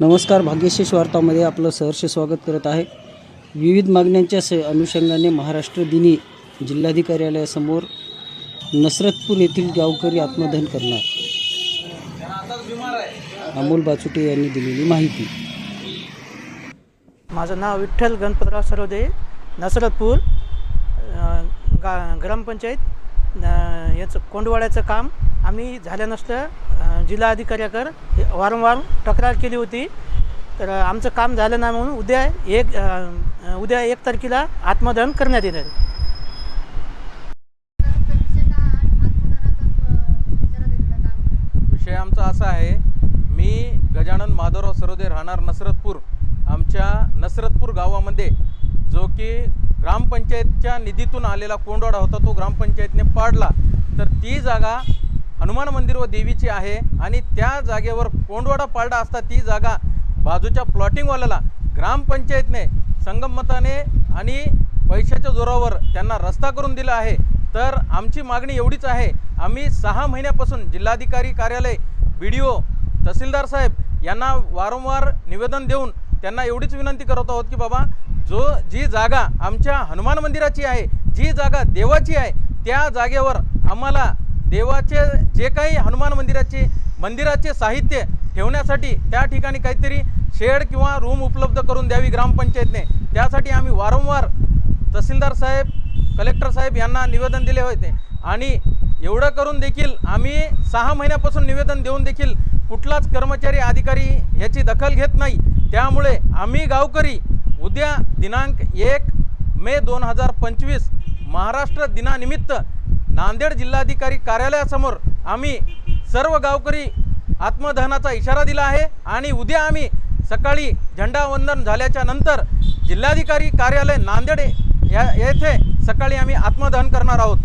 नमस्कार भाग्यशेष वार्तामध्ये आपलं सहर्ष स्वागत करत आहे. विविध मागण्यांच्या स अनुषंगाने महाराष्ट्र दिनी जिल्हाधिकार्यालयासमोर नसरतपूर येथील गावकरी आत्मदहन करणार. अमोल बाचुटे यांनी दिलेली माहिती. माझं नाव विठ्ठल गणपतराव सरोदे नसरतपूर गा ग्रामपंचायत याचं कोंडवाड्याचं काम आम्ही झाल्या नसतं. जिल्हा अधिकाऱ्याकर वारंवार तक्रार केली होती. तर आमचं काम झालं नाही म्हणून उद्या एक उद्या एक तारखेला आत्मदहन करण्यात येणार आहे. विषय आमचा असा आहे मी गजानन माधवराव सरोदे राहणार नसरतपूर आमच्या नसरतपूर गावामध्ये जो की ग्रामपंचायतच्या निधीतून आलेला कोंडवाडा होता तो ग्रामपंचायतने पाडला. तर ती जागा हनुमान मंदिर व देवीची आहे आणि त्या जागेवर कोंडवाडा पालडा असता ती जागा बाजूच्या प्लॉटिंगवाल्याला ग्रामपंचायतने संगमताने आणि पैशाच्या जोरावर त्यांना रस्ता करून दिला आहे. तर आमची मागणी एवढीच आहे. आम्ही सहा महिन्यापासून जिल्हाधिकारी कार्यालय बी डी ओ तहसीलदार साहेब यांना वारंवार निवेदन देऊन त्यांना एवढीच विनंती करत आहोत की बाबा जो जी जागा आमच्या हनुमान मंदिराची आहे जी जागा देवाची आहे त्या जागेवर आम्हाला देवाचे जे काही हनुमान मंदिराचे मंदिराचे साहित्य ठेवण्यासाठी त्या ठिकाणी काहीतरी शेड किंवा रूम उपलब्ध करून द्यावी ग्रामपंचायतने. त्यासाठी आम्ही वारंवार तहसीलदार साहेब कलेक्टर साहेब यांना निवेदन दिले होते. आणि एवढं करून देखील आम्ही सहा महिन्यापासून निवेदन देऊन देखील कुठलाच कर्मचारी अधिकारी ह्याची दखल घेत नाही. त्यामुळे आम्ही गावकरी उद्या दिनांक एक मे दोन हजार पंचवीस महाराष्ट्र दिनानिमित्त नांदेड जिल्हाधिकारी कार्यालयासमोर आम्ही सर्व गावकरी आत्मदहनाचा इशारा दिला आहे आणि उद्या आम्ही सकाळी झेंडावंदन झाल्याच्यानंतर जिल्हाधिकारी कार्यालय नांदेड या येथे सकाळी आम्ही आत्मदहन करणार आहोत.